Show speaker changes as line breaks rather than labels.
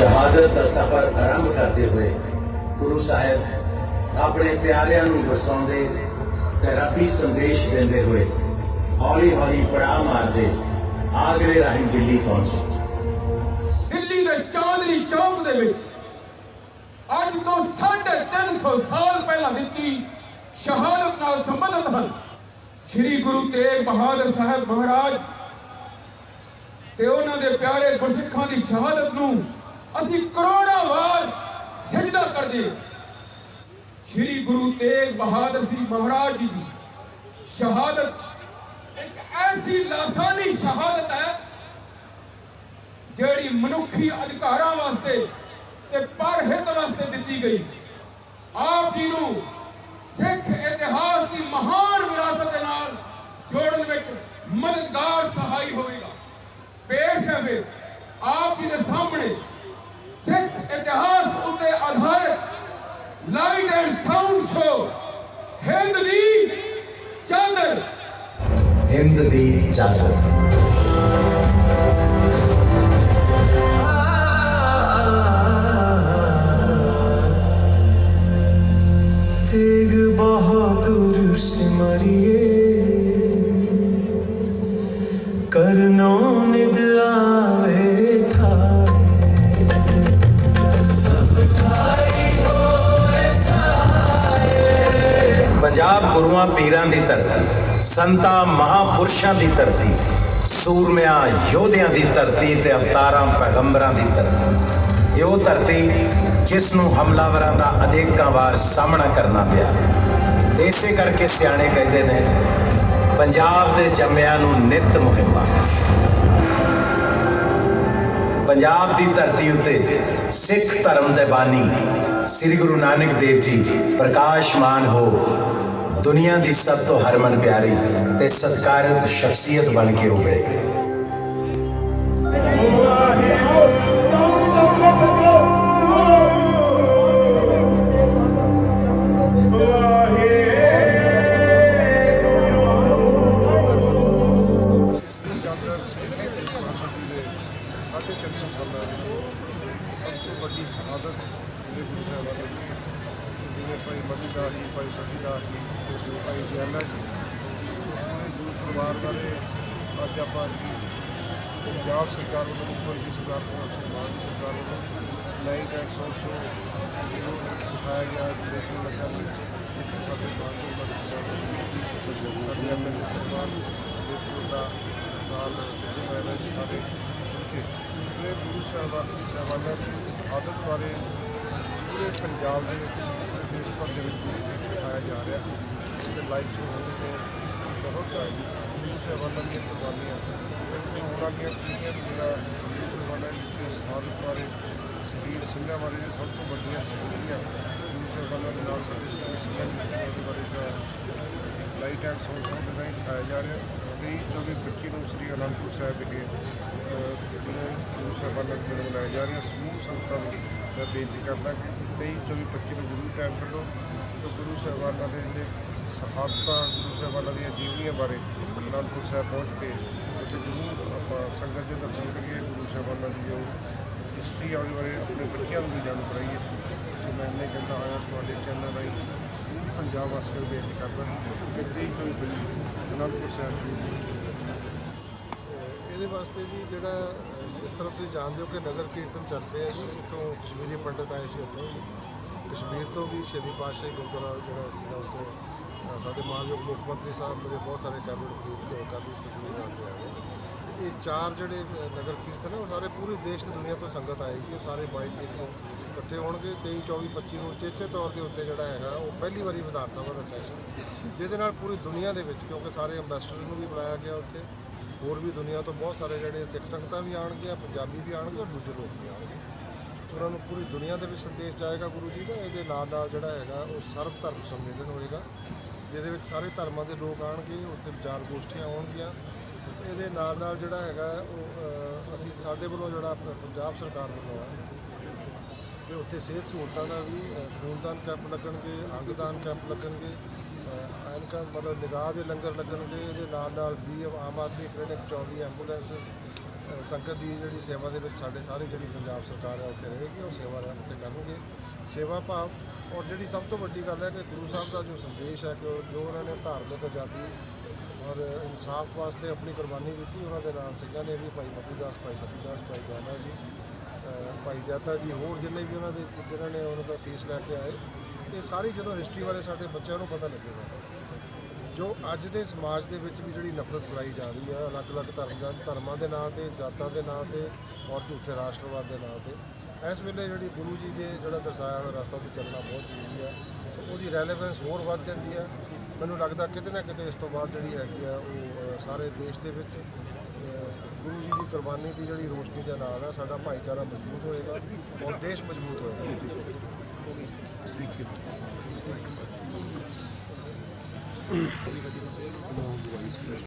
ਸ਼ਹਾਦਤ ਦਾ ਸਫ਼ਰ ਆਰੰਭ ਕਰਦੇ ਹੋਏ ਗੁਰੂ ਸਾਹਿਬ ਆਪਣੇ ਪਿਆਰਿਆਂ ਨੂੰ ਵਸਾਉਂਦੇ ਤੇ ਰੱਬੀ ਸੰਦੇਸ਼ ਦਿੰਦੇ ਹੋਏ ਹੌਲੀ ਹੌਲੀ ਪੜਾਅ ਮਾਰਦੇ ਆਗਰੇ ਰਾਹੀਂ ਦਿੱਲੀ ਪਹੁੰਚੇ।
ਦਿੱਲੀ ਦੇ ਚਾਂਦਨੀ ਚੌਕ ਦੇ ਵਿੱਚ ਅੱਜ ਤੋਂ 350 ਸਾਲ ਪਹਿਲਾਂ ਦਿੱਤੀ ਸ਼ਹਾਦਤ ਨਾਲ ਸੰਬੰਧਿਤ ਹਨ ਸ੍ਰੀ ਗੁਰੂ ਤੇਗ ਬਹਾਦਰ ਸਾਹਿਬ ਮਹਾਰਾਜ ਤੇ ਉਹਨਾਂ ਦੇ ਪਿਆਰੇ ਗੁਰਸਿੱਖਾਂ ਦੀ ਸ਼ਹਾਦਤ ਨੂੰ ਅਸੀਂ ਕਰੋੜਾਂ ਵਾਰ ਸਜਦਾ ਕਰਦੇ ਸ੍ਰੀ ਗੁਰੂ ਤੇਗ ਬਹਾਦਰ ਸਿੰਘ ਮਹਾਰਾਜ ਜੀ ਦੀ ਸ਼ਹਾਦਤ ਇੱਕ ਐਸੀ ਲਾਸਾਨੀ ਸ਼ਹਾਦਤ ਹੈ, ਜਿਹੜੀ ਮਨੁੱਖੀ ਅਧਿਕਾਰਾਂ ਵਾਸਤੇ ਤੇ ਪਰਹਿਤ ਵਾਸਤੇ ਦਿੱਤੀ ਗਈ। ਆਪ ਜੀ ਨੂੰ ਸਿੱਖ ਇਤਿਹਾਸ ਦੀ ਮਹਾਨ ਵਿਰਾਸਤ ਦੇ ਨਾਲ ਜੋੜਨ ਵਿੱਚ ਮਦਦਗਾਰ Hemdedi
Çadır. Hemdedi Çadır.
Tegh Bahadur सिमरिए
ਗੁਰੂਆਂ ਪੀਰਾਂ ਦੀ ਧਰਤੀ, ਸੰਤਾਂ ਮਹਾਪੁਰਸ਼ਾਂ ਦੀ ਧਰਤੀ, ਸੂਰਮਿਆਂ ਯੋਧਿਆਂ ਦੀ ਧਰਤੀ ਤੇ ਅਵਤਾਰਾਂ ਪੈਗੰਬਰਾਂ ਦੀ ਧਰਤੀ। ਇਹ ਉਹ ਧਰਤੀ ਜਿਸ ਨੂੰ ਹਮਲਾਵਰਾਂ ਦਾ ਅਨੇਕਾਂ ਵਾਰ ਸਾਹਮਣਾ ਕਰਨਾ ਪਿਆ। ਇਸੇ ਕਰਕੇ ਸਿਆਣੇ ਕਹਿੰਦੇ ਨੇ, ਪੰਜਾਬ ਦੇ ਜੰਮਿਆਂ ਨੂੰ ਨਿਤ ਮੁਹਿੰਮਾਂ। ਪੰਜਾਬ ਦੀ ਧਰਤੀ ਉੱਤੇ ਸਿੱਖ ਧਰਮ ਦੇ ਬਾਨੀ, ਸ੍ਰੀ ਗੁਰੂ ਨਾਨਕ ਦੇਵ ਜੀ ਪ੍ਰਕਾਸ਼ਮਾਨ ਹੋ ਦੁਨੀਆ ਦੀ ਸਭ ਤੋਂ ਹਰਮਨ ਪਿਆਰੀ ਤੇ ਸਤਿਕਾਰਤ ਸ਼ਖਸੀਅਤ ਬਣ ਕੇ ਉਭਰੇ।
ਭਾਈ ਮਦੀਦਾ ਜੀ ਭਾਈ ਸਤੀਦਾ ਜੀ ਤੇ ਭਾਈ ਗਿਆਨਾ ਜੀ ਪੂਰੇ ਗੁਰੂ ਪਰਿਵਾਰ ਬਾਰੇ ਅੱਜ ਆਪਾਂ ਪੰਜਾਬ ਸਰਕਾਰ ਵੱਲੋਂ, ਉੱਪਰ ਦੀ ਸਰਕਾਰ ਕੋਲ ਸਨਮਾਨ ਸਰਕਾਰ ਵੱਲੋਂ ਲਾਈਟ ਐਂਡ ਸੋਸ਼ੋ ਜੋ ਦਿਖਾਇਆ ਗਿਆ ਦੇਖਣ ਦਾ ਸਾਨੂੰ ਇੱਥੇ ਸਾਡੇ ਬਾਕੀ ਸਾਡੇ ਆਪਣੇ ਸਨਮਾਨ ਦੇ ਦਾ ਨਾਲ ਜਿਹੜੇ ਜੀ ਸਾਰੇ ਗੁਰੂ ਸਾਹਿਬਾਨ ਸਾਹਿਬਾਨਾਂ ਦੀ ਆਦਤ ਬਾਰੇ ਪੂਰੇ ਪੰਜਾਬ ਦੇ ਵਿੱਚ ਭਰ ਦੇ ਵਿੱਚ ਦਿਖਾਇਆ ਜਾ ਰਿਹਾ ਤੇ ਲਾਈਵ ਸ਼ੋਅ ਹੋਣ ਤੇ ਬਹੁਤ ਗੁਰੂ ਸਾਹਿਬਾਨਾਂ ਦੀਆਂ। ਕੁਰਬਾਨੀਆਂ ਤੇ ਉਹਨਾਂ ਦੀਆਂ ਪੀੜ੍ਹੀਆਂ ਜਿਹੜਾ ਗੁਰੂ ਸਾਹਿਬਾਨਾਂ ਦੀ ਸ਼ਹਾਦਤ ਬਾਰੇ ਸਰੀਰ ਸਿੰਘਾਂ ਬਾਰੇ ਜੋ ਸਭ ਤੋਂ ਵੱਡੀਆਂ ਸ਼ਹੀਦੀਆਂ ਗੁਰੂ ਸਾਹਿਬਾਨਾਂ ਦੇ ਨਾਲ ਸਾਡੇ ਸਿੰਘ ਸਿੰਘਾਂ ਦੀ ਬਾਰੇ ਜਿਹੜਾ ਲਾਈਟ ਐਂਡ ਸਾਊਂਡ ਸ਼ੋਅ ਦੇ ਰਾਹੀਂ ਦਿਖਾਇਆ ਜਾ ਰਿਹਾ। 23 24 25 ਨੂੰ ਸ੍ਰੀ ਅਨੰਦਪੁਰ ਸਾਹਿਬ ਵਿਖੇ ਅਹ, ਜਿਹੜੇ ਗੁਰੂ ਸਾਹਿਬਾਨ ਦਾ ਮਨਾਇਆ ਜਾ ਰਿਹਾ ਸਮੂਹ ਸੰਗਤਾਂ ਨੂੰ ਮੈਂ ਬੇਨਤੀ ਕਰਦਾ ਕਿ 23 24 25 ਨੂੰ ਗੁਰੂ ਟਾਈਮ ਕੱਢੋ। ਸੋ ਗੁਰੂ ਸਾਹਿਬਾਨਾਂ ਦੇ ਜਿਹੜੇ ਸ਼ਹਾਦਤਾਂ ਗੁਰੂ ਸਾਹਿਬਾਨਾਂ ਦੀਆਂ ਜੀਵਨੀਆਂ ਬਾਰੇ ਅਨੰਦਪੁਰ ਸਾਹਿਬ ਪਹੁੰਚ ਕੇ ਉੱਥੇ ਜ਼ਰੂਰ ਆਪਾਂ ਸੰਗਤ ਦੇ ਦਰਸ਼ਨ ਕਰੀਏ, ਗੁਰੂ ਸਾਹਿਬਾਨਾਂ ਦੀ ਜੋ ਹਿਸਟਰੀ ਆ, ਉਹਦੇ ਬਾਰੇ ਆਪਣੇ ਬੱਚਿਆਂ ਨੂੰ ਵੀ ਜਾਣੂ ਕਰਾਈਏ। ਸੋ ਮੈਂ ਇੰਨੇ ਕਹਿੰਦਾ ਆਇਆ ਤੁਹਾਡੇ ਚੈਨਲ ਰਾਹੀਂ ਪੰਜਾਬ ਵਾਸੀਆਂ ਨੂੰ ਬੇਨਤੀ ਕਰਦਾ ਕਿ 23 24 ਅਨੰਦਪੁਰ ਸਾਹਿਬ ਜੀ
ਇਹਦੇ ਵਾਸਤੇ ਜੀ ਜਿਹੜਾ ਇਸ ਤਰ੍ਹਾਂ ਤੁਸੀਂ ਜਾਣਦੇ ਹੋ ਕਿ ਨਗਰ ਕੀਰਤਨ ਚੱਲ ਰਿਹਾ ਜੀ ਉੱਥੋਂ ਕਸ਼ਮੀਰੀ ਪੰਡਤ ਆਏ ਸੀ ਉੱਥੋਂ ਕਸ਼ਮੀਰ ਤੋਂ ਵੀ ਸ਼ਹੀਦੀ ਪਾਤਸ਼ਾਹੀ ਗੁਰਦੁਆਰਾ ਜਿਹੜਾ ਸੀਗਾ ਉੱਥੋਂ ਸਾਡੇ ਮਾਨਯੋਗ ਮੁੱਖ ਮੰਤਰੀ ਸਾਹਿਬ ਮੇਰੇ ਬਹੁਤ ਸਾਰੇ ਕੈਬਨਿਟ ਮੰਤਰੀ ਕਾਬੀ ਕਸ਼ਮੀਰ ਆ ਕੇ ਆਏ ਇਹ ਚਾਰ ਜਿਹੜੇ ਨਗਰ ਕੀਰਤਨ ਹੈ, ਉਹ ਸਾਰੇ ਪੂਰੇ ਦੇਸ਼ ਤੇ ਦੁਨੀਆ ਤੋਂ ਸੰਗਤ ਆਏਗੀ। ਉਹ ਸਾਰੇ 22 ਤਰੀਕ ਨੂੰ ਇਕੱਠੇ ਹੋਣਗੇ। 23 24 25 ਨੂੰ ਚੇਚੇ ਤੌਰ ਦੇ ਉੱਤੇ ਜਿਹੜਾ ਹੈਗਾ, ਉਹ ਪਹਿਲੀ ਵਾਰੀ ਵਿਧਾਨ ਸਭਾ ਦਾ ਸੈਸ਼ਨ ਜਿਹਦੇ ਨਾਲ ਪੂਰੀ ਦੁਨੀਆ ਦੇ ਵਿੱਚ, ਕਿਉਂਕਿ ਸਾਰੇ ਅੰਬੈਸਡਰ ਨੂੰ ਵੀ ਬੁਲਾਇਆ ਗਿਆ ਉੱਥੇ। ਹੋਰ ਵੀ ਦੁਨੀਆ ਤੋਂ ਬਹੁਤ ਸਾਰੇ ਜਿਹੜੇ ਸਿੱਖ ਸੰਗਤਾਂ ਵੀ ਆਉਣਗੀਆਂ ਪੰਜਾਬੀ ਵੀ ਆਉਣਗੇ, ਔਰ ਦੂਜੇ ਲੋਕ ਵੀ ਆਉਣਗੇ। ਉਹਨਾਂ ਨੂੰ ਪੂਰੀ ਦੁਨੀਆ ਦੇ ਵਿੱਚ ਸੰਦੇਸ਼ ਜਾਏਗਾ ਗੁਰੂ ਜੀ ਦਾ, ਇਹਦੇ ਨਾਲ ਨਾਲ ਜਿਹੜਾ ਹੈਗਾ, ਉਹ ਸਰਬ ਧਰਮ ਸੰਮੇਲਨ ਹੋਏਗਾ, ਜਿਹਦੇ ਵਿੱਚ ਸਾਰੇ ਧਰਮਾਂ ਦੇ ਲੋਕ ਆਉਣਗੇ, ਉੱਥੇ ਵਿਚਾਰ ਗੋਸ਼ਟੀਆਂ ਹੋਣਗੀਆਂ। ਇਹਦੇ ਨਾਲ ਨਾਲ ਜਿਹੜਾ ਹੈਗਾ, ਉਹ ਅਸੀਂ ਸਾਡੇ ਵੱਲੋਂ ਜਿਹੜਾ ਆਪਣਾ ਪੰਜਾਬ ਸਰਕਾਰ ਵੱਲੋਂ ਹੈ ਤੇ ਉੱਥੇ ਸਿਹਤ ਸਹੂਲਤਾਂ ਦਾ ਵੀ ਖੂਨਦਾਨ ਕੈਂਪ ਲੱਗਣਗੇ, ਅੰਗਦਾਨ ਕੈਂਪ ਲੱਗਣਗੇ ਐਨਕਾਂ ਮਤਲਬ ਨਿਗਾਹ ਦੇ ਲੰਗਰ ਲੱਗਣਗੇ, ਇਹਦੇ ਨਾਲ ਨਾਲ ਵੀ ਆਮ ਆਦਮੀ ਕਲੀਨਿਕ 24 ਐਂਬੂਲੈਂਸਸ ਸੰਗਤ ਦੀ ਜਿਹੜੀ ਸੇਵਾ ਦੇ ਵਿੱਚ ਸਾਡੇ ਸਾਰੇ ਜਿਹੜੀ ਪੰਜਾਬ ਸਰਕਾਰ ਹੈ ਉੱਥੇ ਰਹੇਗੀ, ਉਹ ਸੇਵਾ ਰਹਿਣ ਉੱਤੇ ਕਰਨਗੇ। ਸੇਵਾ ਭਾਵ, ਔਰ ਜਿਹੜੀ ਸਭ ਤੋਂ ਵੱਡੀ ਗੱਲ ਹੈ ਕਿ ਗੁਰੂ ਸਾਹਿਬ ਦਾ ਜੋ ਸੰਦੇਸ਼ ਹੈ ਕਿ ਜੋ ਉਹਨਾਂ ਨੇ ਧਾਰਮਿਕ ਆਜ਼ਾਦੀ ਔਰ ਇਨਸਾਫ ਵਾਸਤੇ ਆਪਣੀ ਕੁਰਬਾਨੀ ਦਿੱਤੀ, ਉਹਨਾਂ ਦੇ ਨਾਲ ਸਿੰਘਾਂ ਨੇ ਵੀ ਭਾਈ ਮਤੀ ਦਾਸ, ਭਾਈ ਸਤੀਦਾਸ ਭਾਈ ਗਿਆਨਾ ਜੀ ਭਾਈ ਜਾਤਾ ਜੀ ਹੋਰ ਜਿੰਨੇ ਵੀ ਉਹਨਾਂ ਦੇ ਜਿਨ੍ਹਾਂ ਨੇ ਉਹਨਾਂ ਦਾ ਸੀਸ ਲੈ ਕੇ ਆਏ, ਇਹ ਸਾਰੀ ਜਦੋਂ ਹਿਸਟਰੀ ਬਾਰੇ ਸਾਡੇ ਬੱਚਿਆਂ ਨੂੰ ਪਤਾ ਲੱਗੇਗਾ। ਜੋ ਅੱਜ ਦੇ ਸਮਾਜ ਦੇ ਵਿੱਚ ਵੀ ਜਿਹੜੀ ਨਫ਼ਰਤ ਫੈਲਾਈ ਜਾ ਰਹੀ ਹੈ ਅਲੱਗ-ਅਲੱਗ ਧਰਮ ਦਾ ਧਰਮਾਂ ਦੇ ਨਾਂ ਤੇ, ਜਾਤਾਂ ਦੇ ਨਾਂ ਤੇ ਔਰ ਝੂਠੇ ਰਾਸ਼ਟਰਵਾਦ ਦੇ ਨਾਂ ਤੇ, ਇਸ ਵੇਲੇ ਜਿਹੜੀ ਗੁਰੂ ਜੀ ਦੇ ਜਿਹੜਾ ਦਰਸਾਇਆ ਹੋਇਆ ਰਸਤਾ ਤੇ ਚੱਲਣਾ ਬਹੁਤ ਜ਼ਰੂਰੀ ਹੈ ਸੋ ਉਹਦੀ ਰੈਲੇਵੈਂਸ ਹੋਰ ਵੱਧ ਜਾਂਦੀ ਹੈ ਮੈਨੂੰ ਲੱਗਦਾ ਕਿਤੇ ਨਾ ਕਿਤੇ ਇਸ ਤੋਂ ਬਾਅਦ ਜਿਹੜੀ ਹੈਗੀ ਆ, ਉਹ ਸਾਰੇ ਦੇਸ਼ ਦੇ ਵਿੱਚ ਗੁਰੂ ਜੀ ਦੀ ਕੁਰਬਾਨੀ ਦੀ ਜਿਹੜੀ ਰੋਸ਼ਨੀ ਦੇ ਨਾਲ ਹੈ ਸਾਡਾ ਭਾਈਚਾਰਾ ਮਜ਼ਬੂਤ ਹੋਏਗਾ ਔਰ ਦੇਸ਼ ਮਜ਼ਬੂਤ ਹੋਏਗਾ।